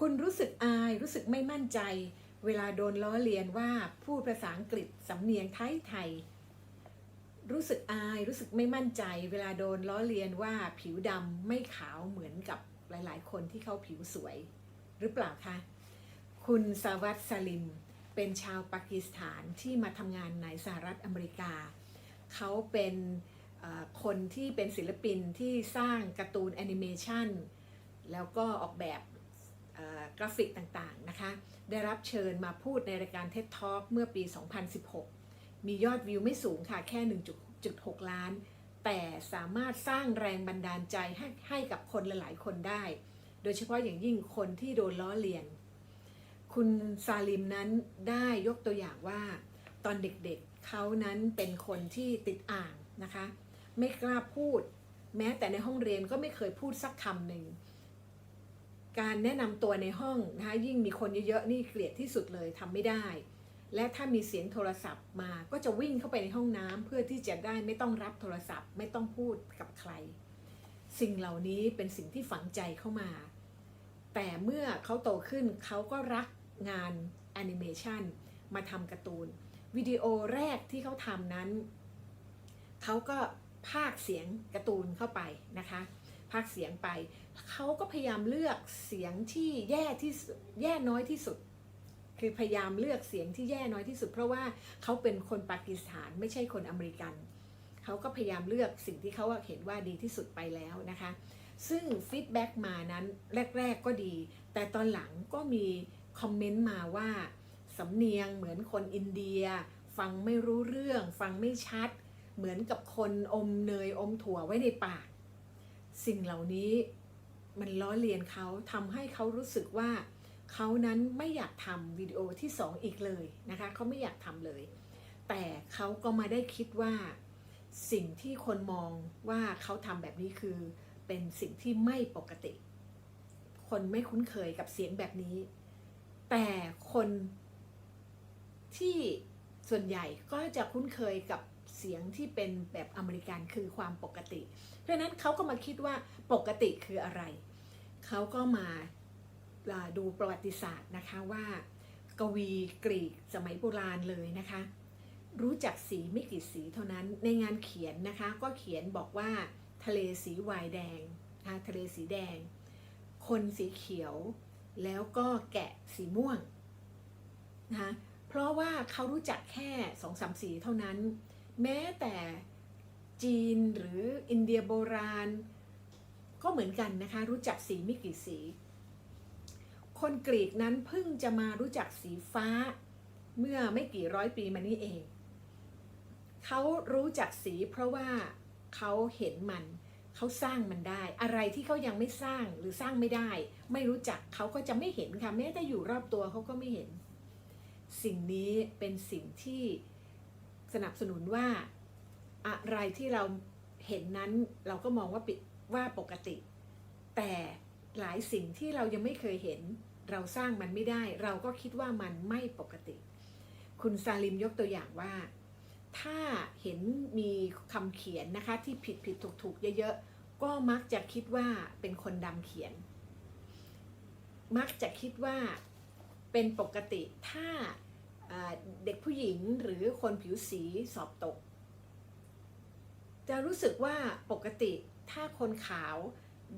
คุณรู้สึกอายรู้สึกไม่มั่นใจ เวลาโดนล้อเลียนว่าพูดภาษาอังกฤษสำเนียงไทยไทย รู้สึกอายรู้สึกไม่มั่นใจ เวลาโดนล้อเลียนว่าผิวดำไม่ขาวเหมือนกับหลาย ๆ คนที่เขาผิวสวย หรือเปล่าคะ คุณสวัสดิ์สลิม เป็นชาวปากีสถานที่มาทำงานในสหรัฐอเมริกา เขาเป็นคนที่เป็นศิลปินที่สร้างการ์ตูนแอนิเมชันแล้วก็ออกแบบ กราฟิกต่างๆนะคะ ได้รับเชิญมาพูดในรายการ TED Talk เมื่อปี 2016 มียอดวิวไม่สูงค่ะ แค่ 1.6 ล้าน แต่สามารถสร้างแรงบันดาลใจให้ให้กับคนหลายๆ คนได้ โดยเฉพาะอย่างยิ่งคนที่โดนล้อเลียน คุณซาลิมนั้นได้ยกตัวอย่างว่า ตอนเด็กๆเขานั้นเป็นคนที่ติดอ่างนะคะ ไม่กล้าพูด แม้แต่ในห้องเรียนก็ไม่เคยพูดสักคำหนึ่ง การแนะนำตัวในห้องนะคะยิ่งมีคนเยอะๆนี่เกลียดที่สุดเลยทำไม่ได้ และถ้ามีเสียงโทรศัพท์มาก็จะวิ่งเข้าไปในห้องน้ำเพื่อที่จะได้ไม่ต้องรับโทรศัพท์ ไม่ต้องพูดกับใคร สิ่งเหล่านี้เป็นสิ่งที่ฝังใจเข้ามา แต่เมื่อเขาโตขึ้นเขาก็รักงานแอนิเมชันมาทำการ์ตูนวิดีโอแรกที่เขาทำนั้น เขาก็พากย์เสียงการ์ตูนเข้าไปนะคะ พากเสียงไป เขาก็พยายามเลือกเสียงที่แย่ที่แย่น้อยที่สุด คือพยายามเลือกเสียงที่แย่น้อยที่สุด เพราะว่าเขาเป็นคนปากีสถานไม่ใช่คนอเมริกัน เขาก็พยายามเลือกสิ่งที่เขาเห็นว่าดีที่สุดไปแล้วนะคะ ซึ่งฟีดแบ็กมานั้นแรก ๆก็ดี แต่ตอนหลังก็มีคอมเมนต์มาว่าสำเนียงเหมือนคนอินเดีย ฟังไม่รู้เรื่อง ฟังไม่ชัด เหมือนกับคนอมเนยอมถั่วไว้ในปาก สิ่งเหล่านี้มันล้อเลียนเขาทำให้เขารู้สึกว่าเขานั้นไม่อยากทำวิดีโอที่สองอีกเลยนะคะเขาไม่อยากทำเลย แต่เขาก็มาได้คิดว่า สิ่งที่คนมองว่าเขาทำแบบนี้คือเป็นสิ่งที่ไม่ปกติ คนไม่คุ้นเคยกับเสียงแบบนี้ แต่คนที่ส่วนใหญ่ก็จะคุ้นเคยกับ เสียงที่เป็นแบบอเมริกันคือความปกติ เพราะนั้นเขาก็มาคิดว่าปกติคืออะไร เขาก็มาดูประวัติศาสตร์นะคะว่ากวีกรีกสมัยโบราณเลยนะคะ รู้จักสีไม่กี่สีเท่านั้นในงานเขียนนะคะก็เขียนบอกว่าทะเลสีวายแดงนะทะเลสีแดง คนสีเขียว แล้วก็แกะสีม่วงนะะเพราะว่าเขารู้จักแค่สองสามสีเท่านั้น แม้แต่จีนหรืออินเดียโบราณ ก็เหมือนกันนะคะ รู้จักสีไม่กี่สี คนกรีกนั้นเพิ่งจะมารู้จักสีฟ้า เมื่อไม่กี่ร้อยปีมานี้เอง เขารู้จักสีเพราะว่าเขาเห็นมันเขาสร้างมันได้ อะไรที่เขายังไม่สร้างหรือสร้างไม่ได้ ไม่รู้จักเขาก็จะไม่เห็นค่ะแม้แต่อยู่รอบตัวเขาก็ไม่เห็น สิ่งนี้เป็นสิ่งที่ สนับสนุนว่าอะไรที่เราเห็นนั้นเราก็มองว่าปิดว่าปกติ แต่หลายสิ่งที่เรายังไม่เคยเห็น เราสร้างมันไม่ได้ เราก็คิดว่ามันไม่ปกติ คุณซาลิมยกตัวอย่างว่า ถ้าเห็นมีคำเขียนนะคะที่ผิดผิดถูกถูกเยอะๆ ก็มักจะคิดว่าเป็นคนดำเขียน มักจะคิดว่าเป็นปกติถ้า เด็กผู้หญิงหรือคนผิวสีสอบตก จะรู้สึกว่าปกติถ้าคนขาว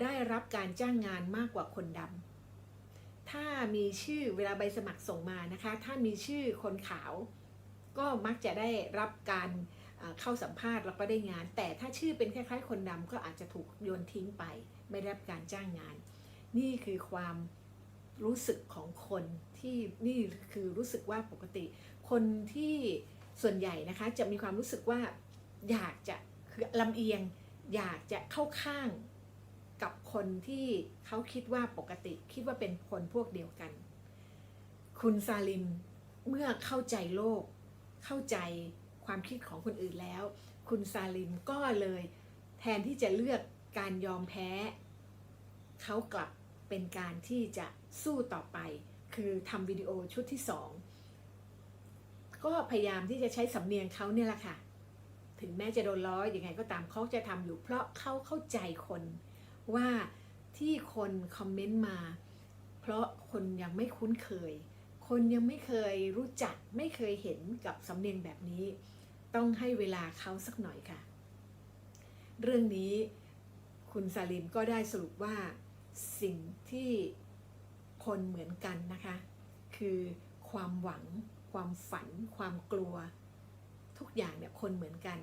ได้รับการจ้างงานมากกว่าคนดำถ้ามีชื่อเวลาใบสมัครส่งมานะคะ ถ้ามีชื่อคนขาว ก็มักจะได้รับการเข้าสัมภาษณ์แล้วก็ได้งาน แต่ถ้าชื่อเป็นคล้ายๆ คนดำก็อาจจะถูกโยนทิ้งไป ไม่ได้รับการจ้างงาน นี่คือความ รู้สึกของคนที่นี่คือรู้สึกว่าปกติ คนที่ส่วนใหญ่นะคะจะมีความรู้สึกว่าอยากจะคือลำเอียง อยากจะเข้าข้างกับคนที่เขาคิดว่าปกติคิดว่าเป็นคนพวกเดียวกัน คุณซาลิมเมื่อเข้าใจโลก เข้าใจความคิดของคนอื่นแล้ว คุณซาลิมก็เลยแทนที่จะเลือกการยอมแพ้ เขากลับ เป็นการที่จะสู้ต่อไป คือทำวิดีโอชุดที่สองก็พยายามที่จะใช้สำเนียงเขาเนี่ยแหละค่ะ ถึงแม้จะโดนล้ออยังไงก็ตามเขาจะทำอยู่ เพราะเขาเข้าใจคนว่าที่คนคอมเมนต์มา เพราะคนยังไม่คุ้นเคย คนยังไม่เคยรู้จักไม่เคยเห็นกับสำเนียงแบบนี้ ต้องให้เวลาเขาสักหน่อยค่ะ เรื่องนี้คุณซาลิมก็ได้สรุปว่า สิ่งที่คนเหมือนกันนะคะ คือความหวัง ความฝัน ความกลัว ทุกอย่างเนี่ยคนเหมือนกัน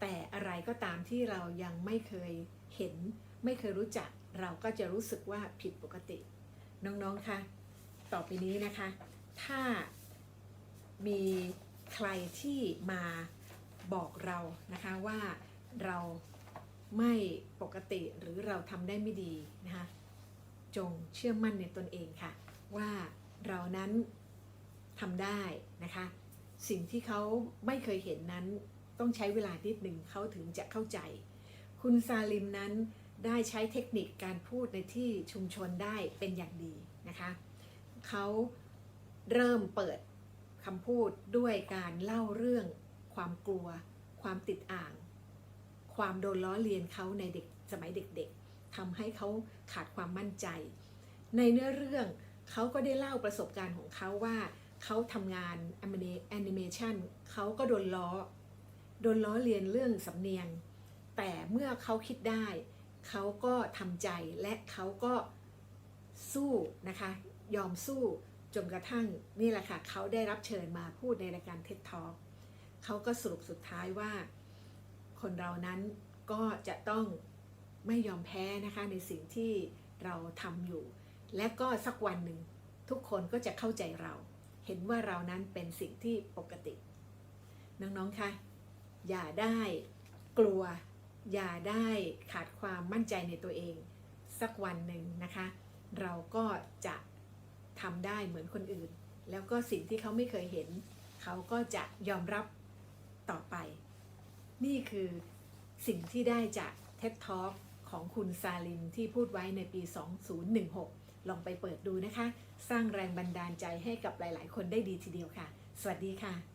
แต่อะไรก็ตามที่เรายังไม่เคยเห็น ไม่เคยรู้จัก เราก็จะรู้สึกว่าผิดปกติ น้องๆคะต่อไปนี้นะคะ ถ้ามีใครที่มาบอกเรานะคะว่าเราไม่ปกติหรือเราทำได้ไม่ดีนะคะ จงเชื่อมั่นในตนเองค่ะ ว่าเรานั้นทำได้นะคะ สิ่งที่เขาไม่เคยเห็นนั้นต้องใช้เวลานิดหนึ่งเขาถึงจะเข้าใจ คุณซาลิมนั้นได้ใช้เทคนิคการพูดในที่ชุมชนได้เป็นอย่างดีนะคะ เขาเริ่มเปิดคำพูดด้วยการเล่าเรื่อง ความกลัว ความติดอ่าง ความโดนล้อเลียนเขาในเด็กสมัยเด็กๆ ทำให้เขาขาดความมั่นใจ ในเนื้อเรื่องเขาก็ได้เล่าประสบการณ์ของเขาว่าเขาทำงานแอนิเมชันเขาก็โดนล้อ โดนล้อเลียนเรื่องสำเนียง แต่เมื่อเขาคิดได้ เขาก็ทำใจและเขาก็สู้นะคะ ยอมสู้จนกระทั่งนี่แหละค่ะเขาได้รับเชิญมาพูดในรายการ TED Talk เขาก็สรุปสุดท้ายว่า คนเรานั้นก็จะต้อง ไม่ยอมแพ้นะคะในสิ่งที่เราทำอยู่ และก็สักวันหนึ่งทุกคนก็จะเข้าใจเรา เห็นว่าเรานั้นเป็นสิ่งที่ปกติ น้องๆคะอย่าได้กลัว อย่าได้ขาดความมั่นใจในตัวเอง สักวันหนึ่งนะคะ เราก็จะทำได้เหมือนคนอื่น แล้วก็สิ่งที่เขาไม่เคยเห็น เขาก็จะยอมรับต่อไป นี่คือสิ่งที่ได้จาก TED Talk ของคุณซาลิมที่พูดไว้ในปี 2016 ลองไปเปิดดูนะคะ สร้างแรงบันดาลใจให้กับหลาย ๆ คนได้ดีทีเดียวค่ะ สวัสดีค่ะ